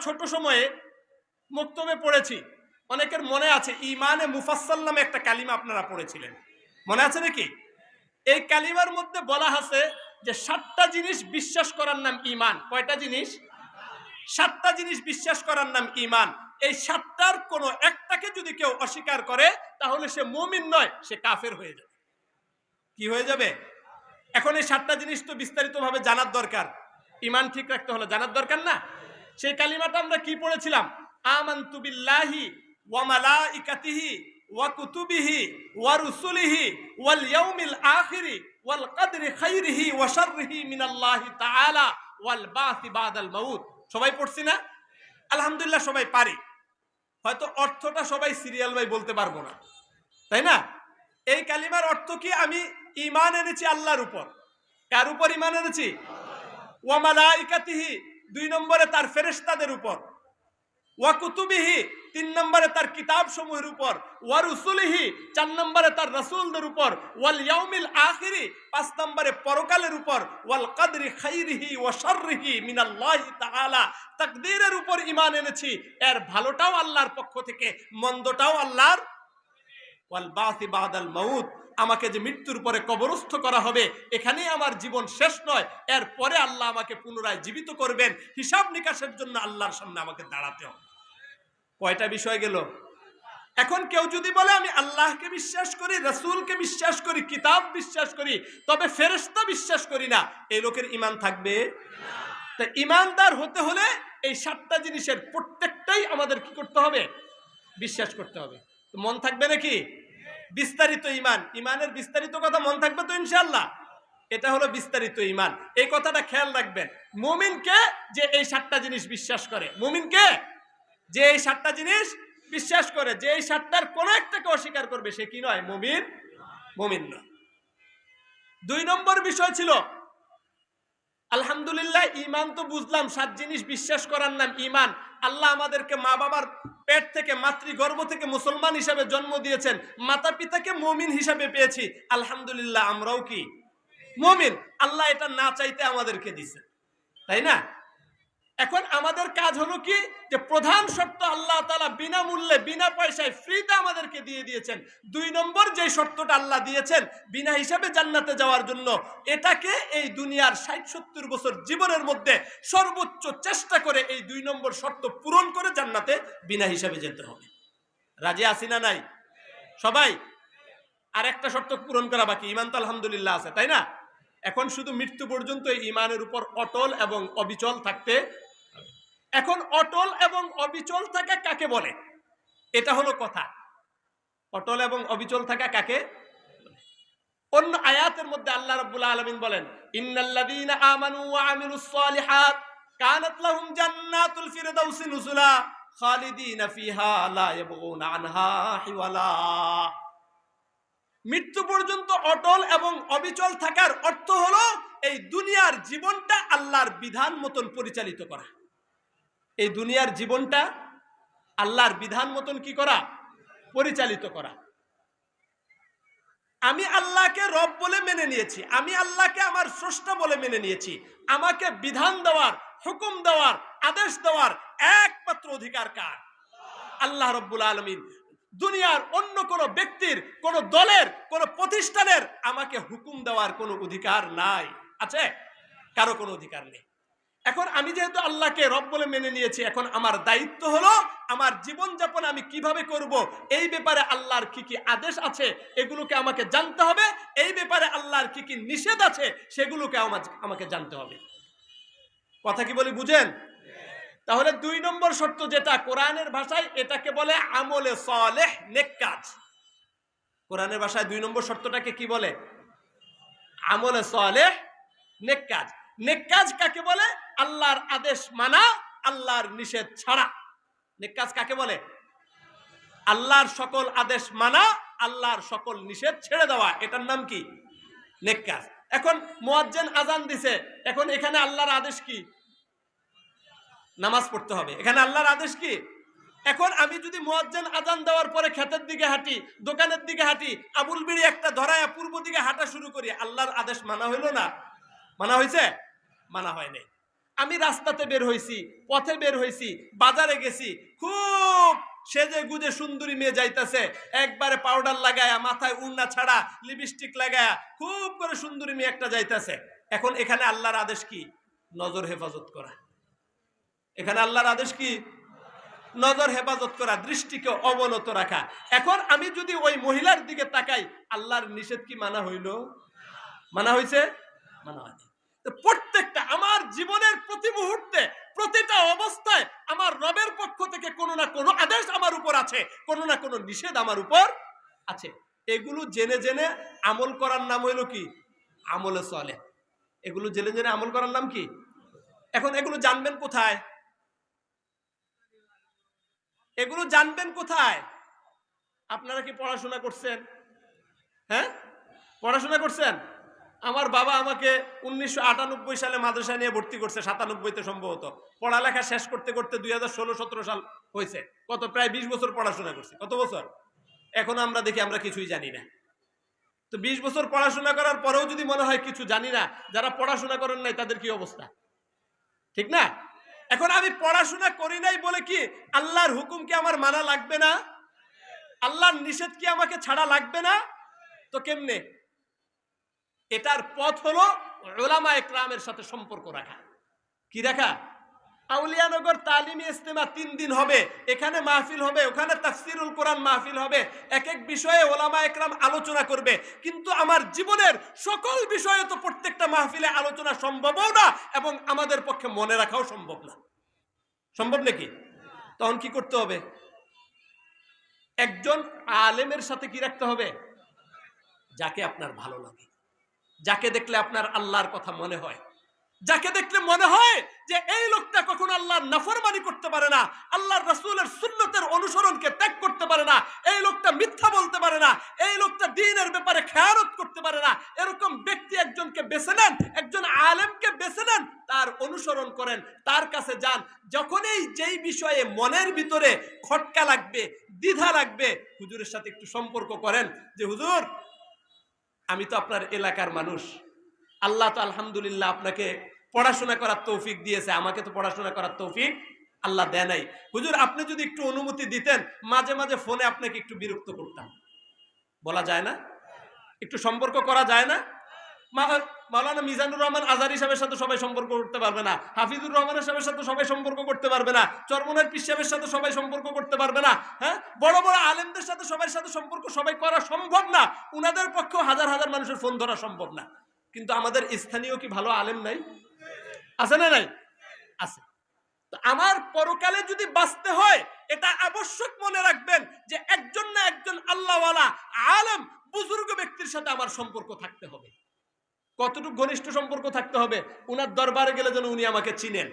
ছোট সময়ে মুক্তবে পড়েছি। অনেকের মনে আছে ইমানে মুফাসাল নামে একটা কালিমা আপনারা পড়েছিলেন। মনে আছে নাকি? এই কালিমার মধ্যে বলা আছে যে, সাতটা জিনিস বিশ্বাস করার নাম ইমান কয়টা জিনিস? সাতটা জিনিস বিশ্বাস করার নাম ইমান এই সাতটার কোনো একটাকে যদি কেউ অস্বীকার করে, তাহলে সে মুমিন নয়, সে কাফের হয়ে যাবে। কি হয়ে যাবে? এখন এই সাতটা জিনিস তো বিস্তারিতভাবে জানার দরকার। ইমান ঠিক রাখতে হলে জানার দরকার না? সেই কালিমাটা আমরা কি পড়েছিলাম? আমান্তু বিল্লাহি ওয়া মালাইকাতিহি ওয়া কুতুবিহি ওয়া রুসুলিহি ওয়াল ইয়াউমিল আখিরি ওয়াল কদরি খাইরিহি ওয়া শাররিহি মিনাল্লাহি তাআলা ওয়াল বাসি বাদাল মাউত। সবাই পড়ছি না? আলহামদুলিল্লাহ সবাই পারি। হয়তো অর্থটা সবাই সিরিয়াল ভাই বলতে পারব না। তাই না? এই কালিমার অর্থ কি? আমি ইমান এনেছি আল্লাহর উপর। কার উপর ইমান এনেছি? ওয়ামালাইকাতিহি দুই নম্বরে তার ফেরেশতাদের উপর। ওয়া কুতুবিহি, তিন নম্বরে তার কিতাব সমূহের উপর। ওয়া রুসুলিহি, চার নম্বরে তার রাসূলদের উপর। ওয়াল ইয়াউমিল আখিরি, পাঁচ নম্বরে পরকালের উপর। ওয়াল কদরি খাইরিহি ওয়া শাররিহি মিনাল্লাহি তাআলা। তাকদীরের উপর ঈমান এনেছি, এর ভালোটাও আল্লাহর পক্ষ থেকে, মন্দটাও আল্লাহর। ওয়াল বাসি বাদাল মাউত আমাকে যে মৃত্যুর পরে কবরস্থ করা হবে, এখানেই আমার জীবন শেষ নয়। এর পরে আল্লাহ আমাকে পুনরায় জীবিত করবেন। হিসাব নিকাশের জন্য আল্লাহর সামনে আমাকে দাঁড়াতে হবে। কয়টা বিষয় গেল? এখন কেউ যদি বলে, আমি আল্লাহকে বিশ্বাস করি, রসুলকে বিশ্বাস করি, কিতাব বিশ্বাস করি, তবে ফেরেশতা বিশ্বাস করি না এই লোকের ইমান থাকবে? তা ইমানদার হতে হলে এই সাতটা জিনিসের প্রত্যেকটাই আমাদের কি করতে হবে? বিশ্বাস করতে হবে। মন থাকবে নাকি? বিস্তারিত ইমান ইমানের বিস্তারিত কথা মন থাকবে তো ইনশাল্লাহ এটা হলো বিস্তারিত ইমান এই কথাটা খেয়াল রাখবেন। মুমিনকে যে এই সাতটা জিনিস বিশ্বাস করে, মুমিনকে যে এই সাতটা জিনিস বিশ্বাস করে, যে এই সাতটার কোন একটাকে অস্বীকার করবে, সে কি নয়? মুমিন মুমিন নয়। দুই নম্বর বিষয় ছিল আলহামদুলিল্লাহ ইমান তো বুঝলাম, সাত জিনিস বিশ্বাস করার নাম ইমান আল্লাহ আমাদেরকে মা বাবার পেট থেকে, মাতৃগর্ভ থেকে মুসলমান হিসাবে জন্ম দিয়েছেন। মাতা পিতাকে মমিন হিসাবে পেয়েছি। আলহামদুলিল্লাহ, আমরাও কি? মমিন। আল্লাহ এটা না চাইতে আমাদেরকে দিছে। তাই না? এখন আমাদের কাজ হলো কি? যে প্রধান শর্ত আল্লাহ তালা বিনামূল্যে, বিনা পয়সায় ফ্রিতে আমাদেরকে দিয়ে দিয়েছেন। দুই নম্বর যে শর্তটা আল্লাহ দিয়েছেন, বিনা হিসাবে জান্নাতে যাওয়ার জন্য, এটাকে এই দুনিয়ার ষাট সত্তর বছর জীবনের মধ্যে সর্বোচ্চ চেষ্টা করে এই দুই নম্বর শর্ত পূরণ করে জান্নাতে বিনা হিসাবে যেতে হবে। রাজি আসি না নাই? সবাই? আর একটা শর্ত পূরণ করা বাকি। ইমান তো আলহামদুলিল্লাহ আছে, তাই না? এখন শুধু মৃত্যু পর্যন্ত ইমানের উপর অটল এবং অবিচল থাকতে এখন অটল এবং অবিচল থাকা কাকে বলে? এটা হলো কথা। অটল এবং অবিচল থাকা কাকে? অন্য আয়াতের মধ্যে আল্লাহ রাব্বুল আলামিন বলেন হিওয়ালা। মৃত্যু পর্যন্ত অটল এবং অবিচল থাকার অর্থ হলো এই দুনিয়ার জীবনটা আল্লাহর বিধান মতন পরিচালিত করা। এই দুনিয়ার জীবনটা আল্লাহর বিধান মতন কি করা? পরিচালিত করা। আমি আল্লাহকে রব বলে মেনে নিয়েছি। আমি আল্লাহকে আমার স্রষ্টা বলে মেনে নিয়েছি। আমাকে বিধান দেওয়ার, হুকুম দেওয়ার, আদেশ দেওয়ার একমাত্র অধিকার কার? আল্লাহ রব্বুল আলমিন। দুনিয়ার অন্য কোনো ব্যক্তির, কোন দলের, কোন প্রতিষ্ঠানের আমাকে হুকুম দেওয়ার কোনো অধিকার নাই। আছে? কারও কোনো অধিকার নেই। এখন আমি যেহেতু আল্লাহকে রব বলে মেনে নিয়েছি, এখন আমার দায়িত্ব হলো আমার জীবন যাপন আমি কীভাবে করব, এই ব্যাপারে আল্লাহর কি কি আদেশ আছে, এগুলোকে আমাকে জানতে হবে, এই ব্যাপারে আল্লাহর কি কি নিষেধ আছে, সেগুলোকে আমাকে জানতে হবে। কথা কি বলি বুঝেন? তাহলে দুই নম্বর শর্ত যেটা কোরআনের ভাষায়, এটাকে বলে আমলে সলেহ, নেক কাজ। কোরআনের ভাষায় দুই নম্বর শর্তটাকে কি বলে? আমলে সলেহ, নেক কাজ। নেক কাজ কাকে বলে? আল্লাহর আদেশ মানা, আল্লাহর নিষেধ ছাড়া। নেক কাজ কাকে বলে? আল্লাহর সকল আদেশ মানা, আল্লাহর সকল নিষেধ ছেড়ে দেওয়া। এটার নাম কি? নেক কাজ এখন মুয়াজ্জিন আজান দিছে, এখন এখানে আল্লাহর আদেশ কি? নামাজ পড়তে হবে। এখানে আল্লাহর আদেশ কি? এখন আমি যদি মুয়াজ্জিন আজান দেওয়ার পরে ক্ষেতের দিকে হাঁটি, দোকানের দিকে হাঁটি, আবুল বিড়ি একটা ধরায় পূর্ব দিকে হাঁটা শুরু করি, আল্লাহর আদেশ মানা হইল না? মানা হয়েছে মানা হয় নাই। আমি রাস্তাতে বের হয়েছি, পথে বের হয়েছি, বাজারে গেছি, খুব সেজে গুজে সুন্দরী মেয়ে যাইতেছে, একবারে পাউডার লাগায়া, মাথায় উন্না ছাড়া লিপস্টিক লাগায়া, খুব করে সুন্দরী মেয়ে একটা যাইতেছে। এখন এখানে আল্লাহর আদেশ কি? নজর হেফাজত করা। এখানে আল্লাহর আদেশ কি? নজর হেফাজত করা, দৃষ্টিকে অবনত রাখা। এখন আমি যদি ওই মহিলার দিকে তাকাই, আল্লাহর নিষেধ কি মানা হইল? মানা হয়েছে মানা হয়নি। প্রত্যেকটা আমার জীবনের প্রতি মুহূর্তে, প্রতিটা অবস্থায় আমার রবের পক্ষ থেকে কোনো না কোনো আদেশ আমার উপর আছে, কোনো না কোনো নিষেধ আমার উপর আছে। এগুলো জেনে জেনে আমল করার নাম হইল কি? আমলে চলে এগুলো জেনে জেনে আমল করার নাম কি? এখন এগুলো জানবেন কোথায়? এগুলো জানবেন কোথায়? আপনারা কি পড়াশোনা করছেন? হ্যাঁ? পড়াশোনা করছেন? আমার বাবা আমাকে উনিশশো আটানব্বই সালে মাদ্রাসা নিয়ে ভর্তি করছে, সাতানব্বইতে সম্ভবত। পড়ালেখা শেষ করতে করতে দুই হাজার ষোলো সতেরো সাল হয়েছে। কত প্রায় বিশ বছর পড়াশোনা করছি। কত বছর? এখন আমরা দেখি, আমরা কিছুই জানি না। তো বিশ বছর পড়াশোনা করার পরেও যদি মনে হয় কিছু জানি না, যারা পড়াশোনা করেন নাই, তাদের কি অবস্থা? ঠিক না? এখন আমি পড়াশোনা করি নাই বলে কি আল্লাহর হুকুম কি আমার মানা লাগবে না? আল্লাহর নিষেধ কি আমাকে ছাড়া লাগবে না? তো কেমনে? এটার পথ হলো ওলামা একরামের সাথে সম্পর্ক রাখা। কি রাখা? আউলিয়ানগর তালিমি ইস্তেমা তিন দিন হবে, এখানে মাহফিল হবে, ওখানে তাফসিরুল কোরআন মাহফিল হবে এক এক বিষয়ে ওলামা একরাম আলোচনা করবে। কিন্তু আমার জীবনের সকল বিষয়ে তো প্রত্যেকটা মাহফিলে আলোচনা সম্ভবও না এবং আমাদের পক্ষে মনে রাখাও সম্ভব না। সম্ভব নাকি? তখন কি করতে হবে? একজন আলেমের সাথে কি রাখতে হবে? যাকে আপনার ভালো লাগে। যাকে দেখলে আপনার আল্লাহর কথা মনে হয়, যাকে দেখলে মনে হয় যে এই লোকটা কখনো আল্লাহর নাফরমানি করতে পারে না, আল্লাহর রাসূলের সুন্নতের অনুসরণকে ত্যাগ করতে পারে না, এই লোকটা মিথ্যা বলতে পারে না, এই লোকটা দ্বীনের ব্যাপারে খেয়ানত করতে পারে না, এরকম ব্যক্তি একজনকে বেছে নেন, একজন আলেমকে বেছে নেন, তার অনুসরণ করেন, তার কাছে যান যখনই যেই বিষয়ে মনের ভিতরে খটকা লাগবে, দ্বিধা লাগবে, হুজুরের সাথে একটু সম্পর্ক করেন যে, হুজুর আমি তো আপনার এলাকার মানুষ। আল্লাহ তো আলহামদুলিল্লাহ আপনাকে পড়াশোনা করার তৌফিক দিয়েছে, আমাকে তো পড়াশোনা করার তৌফিক আল্লাহ দেয় নাই। হুজুর, আপনি যদি একটু অনুমতি দিতেন, মাঝে মাঝে ফোনে আপনাকে একটু বিরক্ত করতাম। বলা যায় না? একটু সম্পর্ক করা যায় না? মাওলানা মিজানুর রহমান আজারি সাহেবের সাথে সবাই সম্পর্ক করতে পারবে না। হাফিজুর রহমানের সাহেবের সাথে সবাই সম্পর্ক করতে পারবে না। চরমনের সাহেবের সাথে সবাই সম্পর্ক করতে পারবে না হ্যাঁ? বড় বড় আলেমদের সাথে সবার সাথে সম্পর্ক সবাই করা সম্ভব না। উনাদের হাজার হাজার মানুষের ফোন ধরা সম্ভব না। কিন্তু আমাদের স্থানীয় কি ভালো আলেম নাই? আছে না নাই? আছে। আমার পরকালে যদি বাঁচতে হয়, এটা আবশ্যক মনে রাখবেন যে একজন না একজন আল্লাহওয়ালা আলেম, বুজুর্গ ব্যক্তির সাথে আমার সম্পর্ক থাকতে হবে। কতটুকু ঘনিষ্ঠ সম্পর্ক থাকতে হবে? উনার দরবারে গেলে যেন উনি আমাকে চিনেন।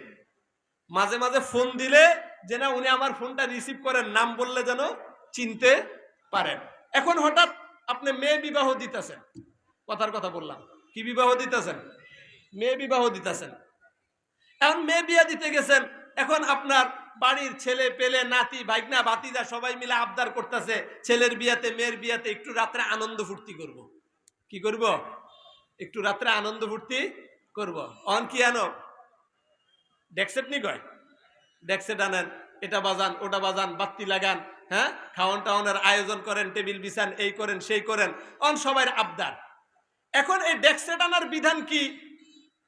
মাঝে মাঝে ফোন দিলে যে না, উনি আমার ফোনটা রিসিভ করেন, নাম বললে যেন চিনতে পারেন। এখন হঠাৎ আপনি মেয়ে বিবাহ দিতেছেন। কথার কথা বললাম। কি বিবাহ দিতেছেন? মেয়ে বিবাহ দিতেছেন। এখন মেয়ে বিয়া দিতে গেছেন। এখন আপনার বাড়ির ছেলে, পেলে, নাতি, ভাইগনা বাতিজা সবাই মিলে আবদার করতেছে, ছেলের বিয়াতে, মেয়ের বিয়াতে একটু রাত্রে আনন্দ ফুর্তি করব। কি করব? একটু রাত্রে আনন্দ ফুর্তি করব। অন কি আনো? ডেক্সেট নি কয়? ডেক্সেট আনেন, এটা বাজান, ওটা বাজান, বাত্তি লাগান হ্যাঁ? খাওয়ান টাওয়ানের আয়োজন করেন, টেবিল বিছান, এই করেন, সেই করেন, অন সবাই আবদার। এখন এই ডেক্সেট আনার বিধান কি?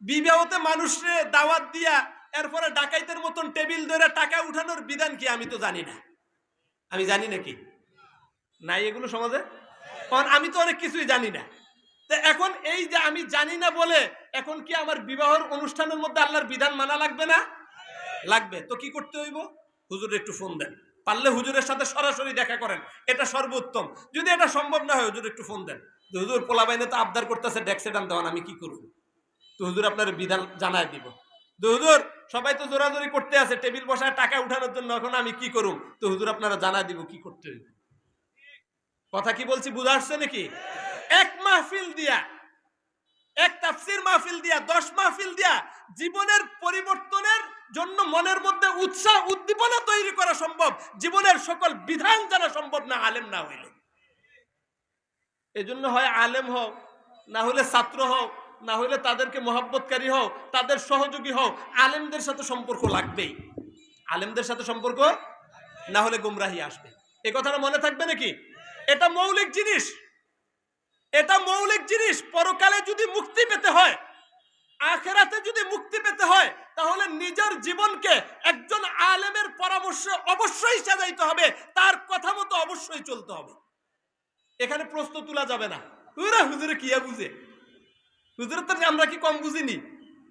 বিবাহতে মানুষরে দাওয়াত দিয়া এরপরে ডাকাইতের মতন টেবিল ধরে টাকা উঠানোর বিধান কি? আমি তো জানি না। আমি জানি নাকি নাই এগুলো সমাজে? আমি তো অনেক কিছুই জানি না। এখন এই যে আমি জানি না বলে এখন কি আমার বিবাহর অনুষ্ঠানের মধ্যে আল্লাহর বিধান মানা লাগবে না? লাগবে। তো কি করতে হইব? হুজুর একটু ফোন দেন। পারলে হুজুরের সাথে সরাসরি দেখা করেন। এটা সর্বোত্তম। যদি এটা সম্ভব না হয়, হুজুর একটু ফোন দেন। হুজুর পোলাবাইনে তো আবদার করতেছে ডেক্সে ডান দেওয়ান, আমি কি করব? তো হুজুর আপনার বিধান জানায় দিব। হুজুর, সবাই তো জোরাজোরি করতে আছে, টেবিল বসায় টাকা উঠানোর জন্য এখন আমি কি করুম? তো হুজুর আপনারা জানায় দিব কি করতে হইব। কথা কি বলছি, বুঝা আসছে নাকি? এক মাহফিল দিয়া, এক তাফসির মাহফিল দিয়া, দশ মাহফিল দিয়া জীবনের পরিবর্তনের জন্য মনের মধ্যে উৎসাহ, উদ্দীপনা তৈরি করা সম্ভব। জীবনের সকল বিধান জানা সম্ভব না, আলেম না হইলে। এজন্য হয় আলেম হোক না হলে ছাত্র হোক না হলে তাদেরকে মহাব্বতকারী হও, তাদের সহযোগী হও, আলেমদের সাথে সম্পর্ক লাগবেই। আলেমদের সাথে সম্পর্ক না হলে গুমরাহি আসবে। এই কথাটা মনে থাকবে নাকি? এটা মৌলিক জিনিস। এটা মৌলিক জিনিস, পরকালে যদি মুক্তি পেতে হয়, আখেরাতে যদি মুক্তি পেতে হয়, তাহলে নিজের জীবনকে একজন আলেমের পরামর্শ অবশ্যই সাজাইতে হবে, তার কথা মতো অবশ্যই চলতে হবে। এখানে প্রশ্ন তোলা যাবে না। হুরা হুজুরে কিয়া বুঝে? হুজুরের তো আমরা কি কম বুঝিনি?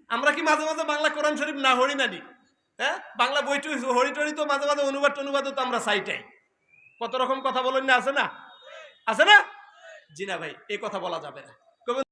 আমরা কি মাঝে মাঝে বাংলা কোরআন শরীফ না হরি নানি হ্যাঁ? বাংলা বই হরি টরি তো মাঝে মাঝে অনুবাদ টনুবাদও তো আমরা সাইটাই কত রকম কথা বলেন না, আছে না? আছে না? জি না ভাই এই কথা বলা যাবে না।